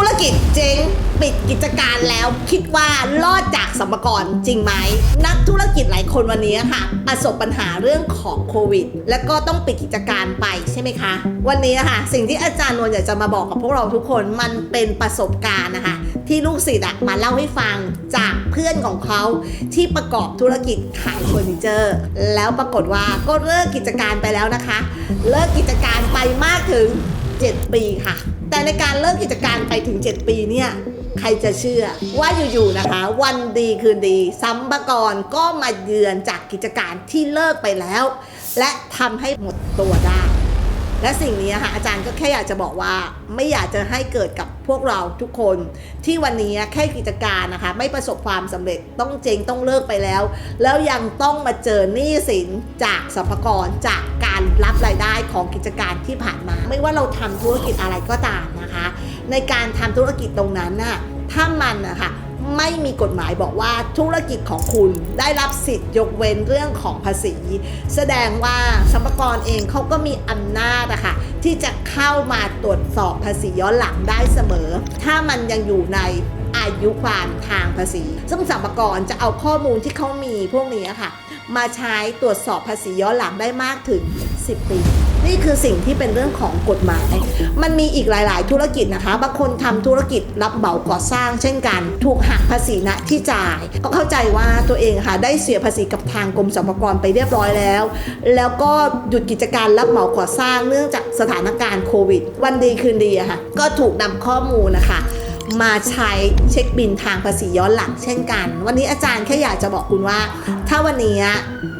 ธุรกิจเจ๊งปิดกิจการแล้วคิดว่ารอดจากสัมภาระจริงไหม นักธุรกิจหลายคนวันนี้ค่ะ ประสบปัญหาเรื่องของโควิด แล้วก็ต้องปิดกิจการไปใช่ไหมคะ วันนี้ค่ะสิ่งที่อาจารย์นวลอยากจะมาบอกกับพวกเราทุกคนมันเป็นประสบการณ์นะคะ ที่ลูกศิษย์มาเล่าให้ฟังจากเพื่อนของเขาที่ประกอบธุรกิจขายเฟอร์นิเจอร์ แล้วปรากฏว่าก็เลิกกิจการไปแล้วนะคะ เลิกกิจการไปมากถึง 7 ปีค่ะ แต่ในการเลิกกิจการไปถึง 7 ปีเนี่ยใครจะเชื่อว่าอยู่ๆนะคะ วันดีคืนดีสัมภากรก็มาเยือนจากกิจการที่เลิกไปแล้ว และทำให้หมดตัวได้ และสิ่งนี้ค่ะอาจารย์ก็แค่อยากจะบอกว่าไม่อยากจะให้เกิดกับพวกเราทุกคน ที่วันนี้แค่กิจการนะคะ ไม่ประสบความสำเร็จต้องเจงต้องเลิกไปแล้ว แล้วยังต้องมาเจอหนี้สินจากสรรพากรจากการ รับรายได้ของกิจการที่ผ่านมา ไม่ว่าเราทำธุรกิจอะไรก็ตามนะคะ ในการทำธุรกิจตรงนั้นน่ะถ้ามันนะคะไม่มีกฎหมายบอกว่าธุรกิจของคุณได้รับสิทธิ์ยกเว้นเรื่องของภาษี แสดงว่าสรรพากรเองเขาก็มีอำนาจอะคะที่จะเข้ามาตรวจสอบภาษีย้อนหลังได้เสมอ ถ้ามันยังอยู่ในอายุความทางภาษี ซึ่งสรรพากรจะเอาข้อมูลที่เขามีพวกนี้อะค่ะ มาใช้ตรวจสอบภาษีย้อนหลังได้มากถึง 10ปี นี่คือสิ่งที่เป็นเรื่องของกฎหมาย มันมีอีกหลาย ๆ ธุรกิจนะคะ บางคนทำธุรกิจรับเหมาก่อสร้าง เช่นกัน ถูกหักภาษีณที่จ่าย ก็เข้าใจว่าตัวเองค่ะได้เสียภาษีกับทางกรมสรรพากรไปเรียบร้อยแล้ว แล้วก็หยุดกิจการรับเหมาก่อสร้างเนื่องจากสถานการณ์โควิด วันดีคืนดีอะค่ะ ก็ถูกนำข้อมูลนะคะ มาใช้เช็คบินทางภาษีย้อนหลังเช่นกัน วันนี้อาจารย์แค่อยากจะบอกคุณว่า ถ้าวันนี้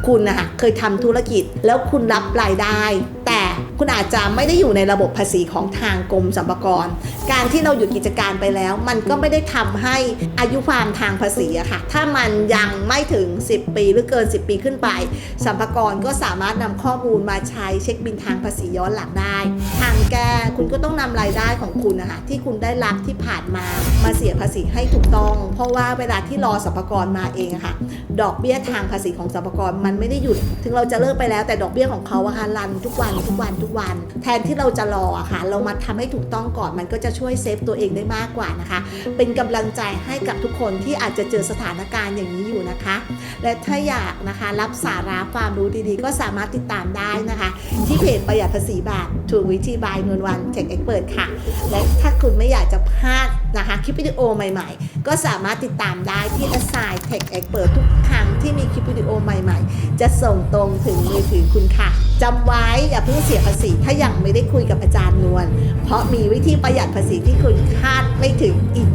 คุณนะคะเคยทำธุรกิจแล้วคุณรับรายได้ แต่คุณอาจจะไม่ได้อยู่ในระบบภาษีของทางกรมสรรพากร การที่เราหยุดกิจการไปแล้ว มันก็ไม่ได้ทำให้อายุความทางภาษีอะค่ะ ถ้ามันยังไม่ถึง 10 ปีหรือเกิน 10 ปีขึ้นไปสรรพากรก็สามารถนำข้อมูลมาใช้เช็คบินทางภาษีย้อนหลังได้ ทางแก้คุณก็ต้องนำรายได้ของคุณนะคะที่คุณได้รับที่ผ่านมามาเสียภาษีให้ถูกต้อง เพราะว่าเวลาที่รอสรรพากรมาเองค่ะ ดอกเบี้ยทางภาษีของสรรพากรมันไม่ได้หยุด ถึงเราจะเลิกไปแล้วแต่ดอกเบี้ยของเขาอะค่ะรันทุกวันทุกวันทุกวัน แทนที่เราจะรออะค่ะเรามาทำให้ถูกต้องก่อนมันก็จะช่วยเซฟตัวเองได้มากกว่านะคะ เป็นกำลังใจให้กับทุกคนที่อาจจะเจอสถานการณ์อย่างนี้อยู่นะคะ และถ้าอยากนะคะรับสาระความรู้ดีๆ ก็สามารถติดตามได้นะคะ ที่เพจประหยัดภาษีบาทถูกวิธีบายนวลวันเทคเอ็กเปิดค่ะ และถ้าคุณไม่อยากจะพลาดนะคะคลิปวิดีโอใหม่ๆ ก็สามารถติดตามได้ที่ Assign Tech Expert ทุกครั้งที่มีคลิปวิดีโอใหม่ๆ จะส่งตรงถึงมือถือคุณค่ะจำไว้อย่าเพิ่งเสียภาษีถ้ายังไม่ได้คุยกับอาจารย์นวลเพราะมีวิธีประหยัดภาษีสิ่งที่คุณคาดไม่ถึงอีก